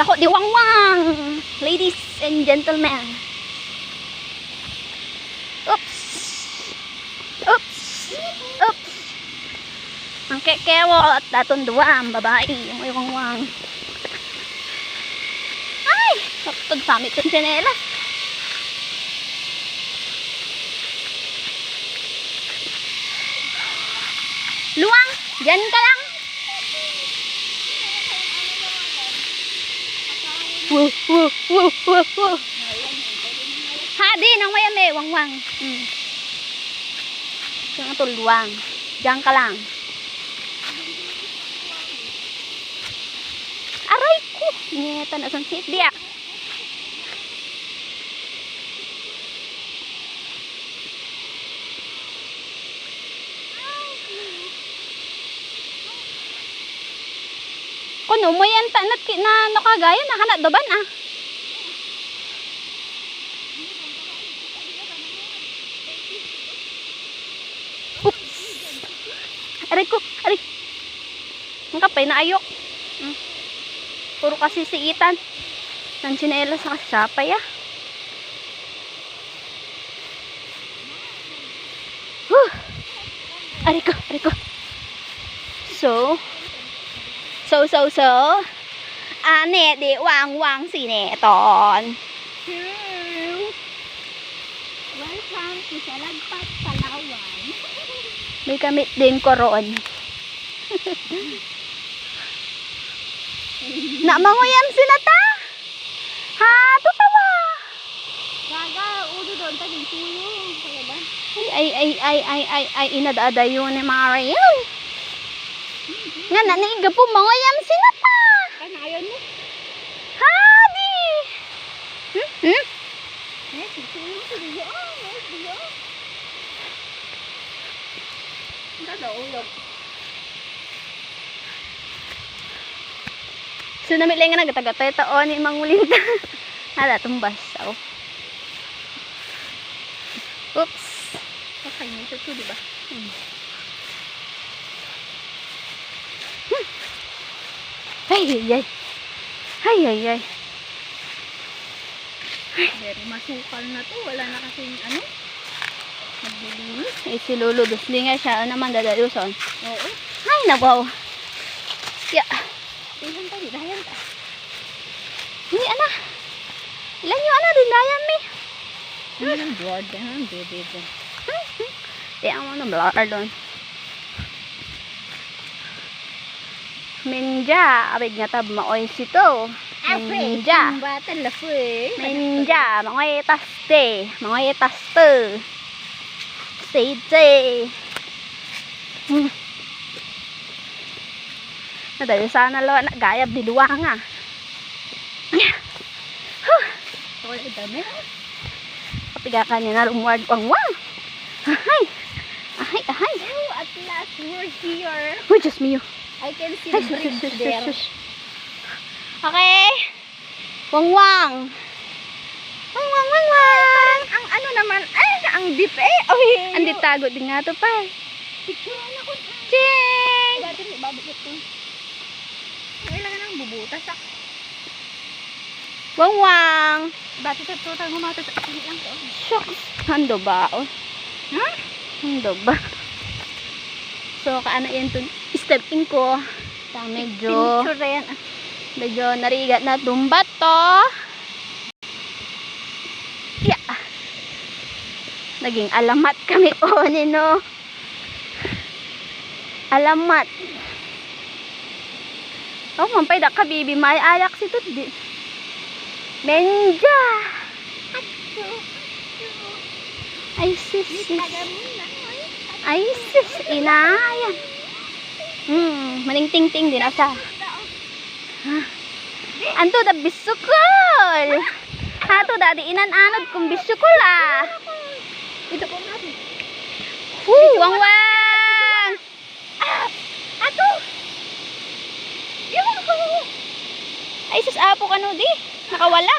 dako di wangwang. Ladies and gentlemen. Oops. Oops. Oops. Ang kekewo at datong duwa ang babae. May wangwang. Ay! Tapos sa amin itong tsinelas. Luwang! Diyan ka lang! Woo, woo, woo, woo, woo. Ha, di, nang may ame, wang wang. Hmm. Yung tulwang. Diyan ka lang. Aray ko! Ngeta na sa sit. Kuno mo yan tanat ki na nakagaya na kana doban ah. Oops. Aray ko, aray. Ang kapay na ayok. Hmm. Puro kasi siitan. Nang chinela sa kasapay ah. Huh. Aray ko, aray ko. So, so, so, so, ane di wang wang si Neton. Welcome to Salagpat, Palawan. May kamit din ko roon. Na manguyam sinata. Ha, tutawa. Gaga, udo doon, taging tuyo. Ay, ay, ay, ay, ay, ay, inadada yun ni Mariel. Nga na, naiga po manguyam sinata. Kanayon mo. Ha, di. Hmm? Hmm? So, namit lang nga nagtagatoy taon ni mangulinta. Hala, tumbas. Oh. Oops. Kakanya ito to, di ba? Ay, ay, ay. Ay, ay, ay. Very masukal na to. Wala na kasing ano. Naglilinis. Eh, si Lolo, dusli nga siya. Ano naman dadaluson? Oo. Ay, nabaw. Ya. Ilan tayo, dahan ta. Hindi, ana. Ilan yung ana, dindayan mi. Ang blood, ha? Bebe, bebe. Di, ang mga blur doon. Minja, abig nga tab, maoy sito. Minja. Ang bata lafo eh. Minja, mga taste, mga taste. Sage. Hmm. Nadali sana lo na gayab di duwa nga. Wala dami. Kapiga ka niya na lumward pang wang. Ahay. Ahay, ahay. Oh, at last we're here. Uy, just me. I can see the bridge there. Okay. Wang wang. Wang wang wang wang. Ang ano naman, ay, ang deep eh. Oy, Andi tago din nga to pa. Picture na ko. Ching! Dati may babukit ko. Kailangan ng bubutas ah. Wang wang. Dati sa total to. Shucks. Hando ba? Oh. Ha? Hando ba? So, kaano yan to? Stepping ko. Ta medyo, Picture na yan medyo narigat na tumbat to. Yeah. Naging alamat kami o no. Alamat. Oh, mampay da ka bibi may ayak si di. Menja. Ay sis. sis. Ay sis, inayan. Hmm, maning ting-ting din asa. Anto da bisukol. Hato da di inan-anod kung bisukol ah. Ito po natin. Woo, wang wang. Ato! Yung Ay sis, apo ka no di. Nakawala.